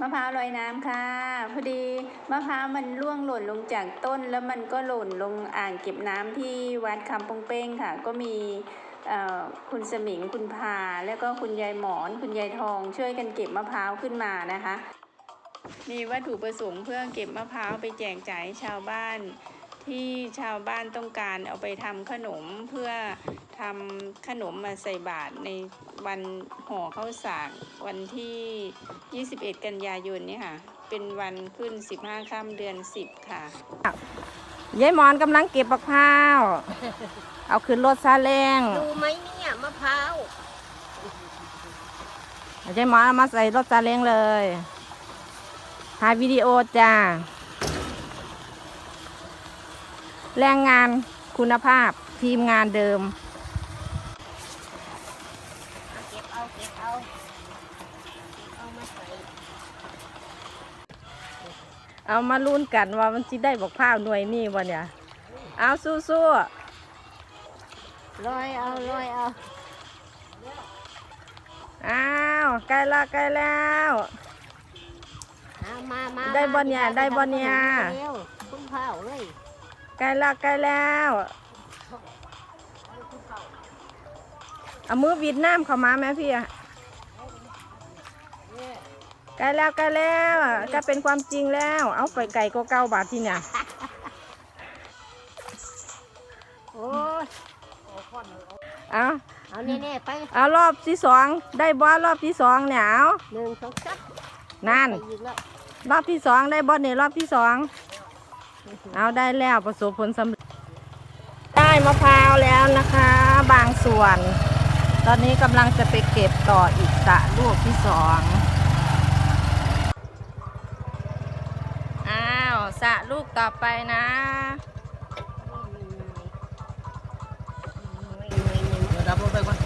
มะพร้าวลอยน้ำค่ะ พอดีมะพร้าวมันร่วงหล่นลงจากต้น แล้วมันก็หล่นลงอ่างเก็บน้ำที่วัดคำปงเป้งค่ะ ก็มีคุณสมิงคุณพา แล้วก็คุณยายหมอน คุณยายทอง ช่วยกันเก็บมะพร้าวขึ้นมานะคะ มีวัตถุประสงค์เพื่อเก็บมะพร้าวไปแจกจ่ายชาวบ้าน ที่ชาวบ้านต้องการเอาไปทำขนมเพื่อทำขนมมาใส่บาตรในวันห่อข้าวสากวันที่ 21 กันยายนเนี่ยค่ะ เป็นวันขึ้น 15ค่ำเดือน 10 ค่ะยายหมอนกำลังเก็บมะพร้าว เอาขึ้นรถซาเล้งดูไหมเนี่ยมะพร้าวยายหมอนเอามาใส่รถซาเล้งเลยถ่ายวิดีโอจ้า แรงงานคุณภาพทีมงานเดิม เก็บเอาเก็บเอาเก็บเอามาใส่เอามาลุ้นกันว่ามันสิได้บอกพร้าวหน่วยนี่วันเนี่ย เอาสู้ลอยเอาลอยเอาๆอ้าวใกล้ละใกล้แล้ว เอามามาได้บ่เนี่ยได้บ่เนี่ย เร็วพุ่งเผาเลย ใกล้ละใกล้แล้วเอามือวิดน้ำเข้ามาแม่พี่อะใกล้แล้วใกล้แล้วก็เป็นความจริงแล้ว เอาไปไก่ก็เก้าบาทที่เนี่ยโอ้ยเอาเอาแน่ๆไปเอารอบที่สองได้บอสรอบที่สองเนี่ยเอาหนึ่งสองสามนั่นไปอีกแล้วรอบที่สองได้บอสเนี่ยรอบที่สอง เอาได้แล้วประสบผลสำเร็จ ได้มะพร้าวแล้วนะคะ บางส่วน ตอนนี้กำลังจะไปเก็บต่ออีกสะลูกที่สองอ้าวสะลูกต่อไปนะเดี๋ยวดับรถไปก่อน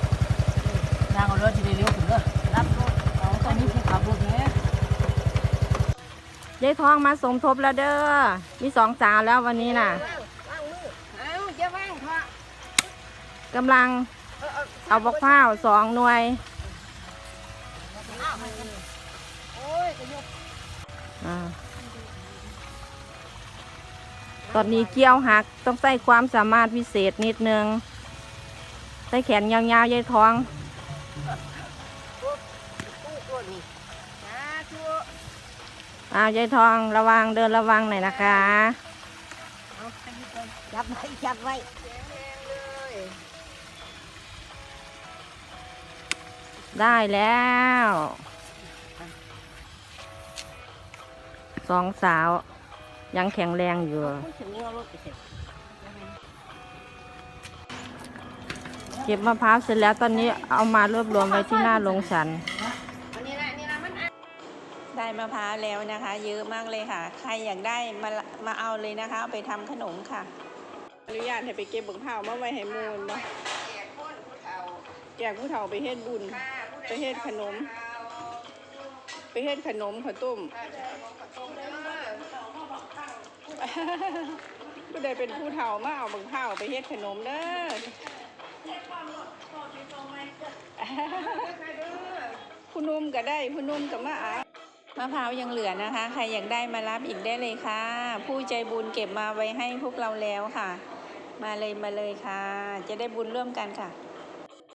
นางเอาเรือที่เร็วถึงเด้อ รับรถเอา ตอนนี้คือขับรถเนี่ย ยายทองมาสมทบแล้วเด้อ มีสองสาวแล้ววันนี้น่ะกำลังเอาบกพร้าวสองหน่วย ตอนนี้เกี้ยวหักต้องใส่ความสามารถพิเศษนิดนึง ใส่แขนยาวๆยายทองชั่ว อ้าวยายทองระวังเดินระวังหน่อยนะคะเอาไปนี่ก่อนจับไว้จับไว้ได้แล้วสองสาว ยังแข็งแรงอยู่ผู้ถึงเอารถไปเสร็จเก็บมะพร้าวเสร็จแล้วตอนนี้เอามารวบรวมไว้ที่หน้าโรงฉัน ได้มะพร้าวแล้วนะคะ เยอะมากเลยค่ะ ใครอยากได้มามาเอาเลยนะคะเอาไปทำขนมค่ะ อนุญาตให้ไปเก็บบักพร้าวมาไว้ให้มูลเนาะแจกผู้เฒ่าไปเฮ็ดบุญ ไปเฮ็ดขนม ไปเฮ็ดขนมข้าวต้มผู้ใดเป็นผู้เฒ่ามาเอาบักพร้าไปเฮ็ดขนมเด้อผู้นุ่มก็ได้ผู้นุ่มก็มาเอา มะพร้าวยังเหลือนะคะ ใครอยากได้มารับอีกได้เลยค่ะ ผู้ใจบุญเก็บมาไว้ให้พวกเราแล้วค่ะ มาเลยมาเลยค่ะ จะได้บุญร่วมกันค่ะ